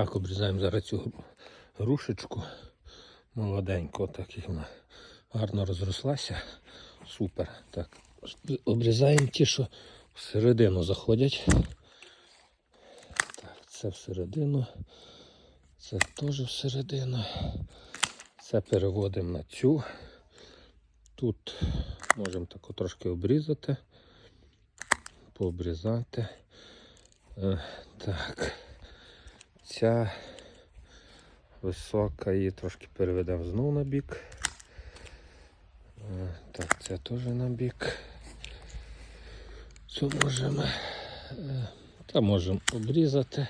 Так, обрізаємо зараз цю грушечку молоденьку, так як вона гарно розрослася. Супер. Так, обрізаємо ті, що всередину заходять. Так, це всередину. Це теж всередину. Це переводимо на цю. Тут можемо тако трошки обрізати, пообрізати. Е, так. Ця висока її трошки переведемо знову на бік. Е, Так, це теж на бік. Це можемо. е, Та можемо обрізати.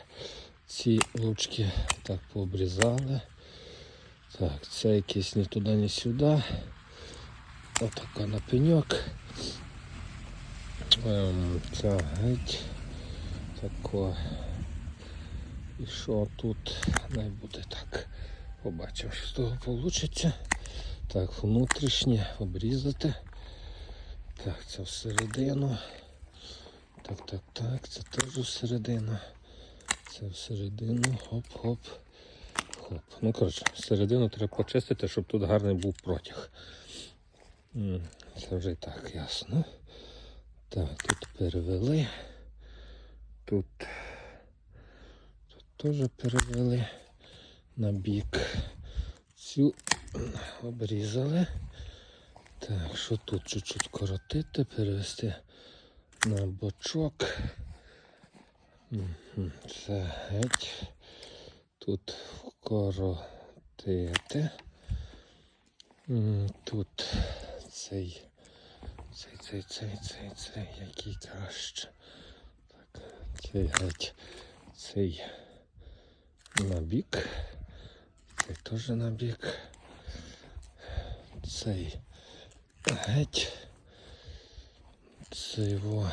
Ці лучки так пообрізали. Так, це якийсь ні туди, ні сюди. Отака на пеньок. Ем, це геть. Тако. І що тут не буде так. Побачимо, що з того вийде. Так, внутрішнє обрізати. Так, це всередину. Так, так, так, це теж всередину. Це всередину. Хоп-хоп. Хоп. Ну, коротше, всередину треба почистити, щоб тут гарний був протяг. Це вже і так ясно. Так, тут перевели. Тут теж перевели на бік. Цю обрізали. Так, що тут чуть-чуть коротити, перевести на бочок. Це геть. Тут вкоротити. Тут цей, цей, цей, цей, цей, цей, який краще. Так, цей геть, цей на бік. Цей теж на. Цей геть. Цей во.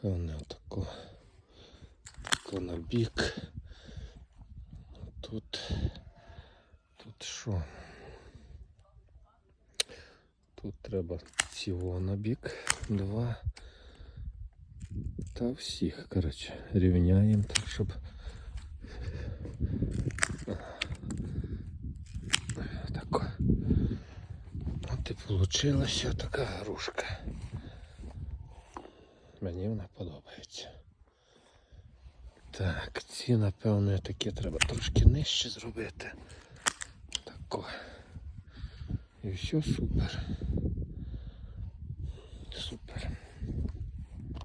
Певне отако. Тако на бік. Тут. Тут що? Тут треба цього на бік. Два. Та всіх, коротше, рівняємо так, щоб. Тако. От і получилася така грушка. Мені вона подобається. Так, ці, напевно, такі треба трошки нижче зробити. Тако. І все супер. Супер.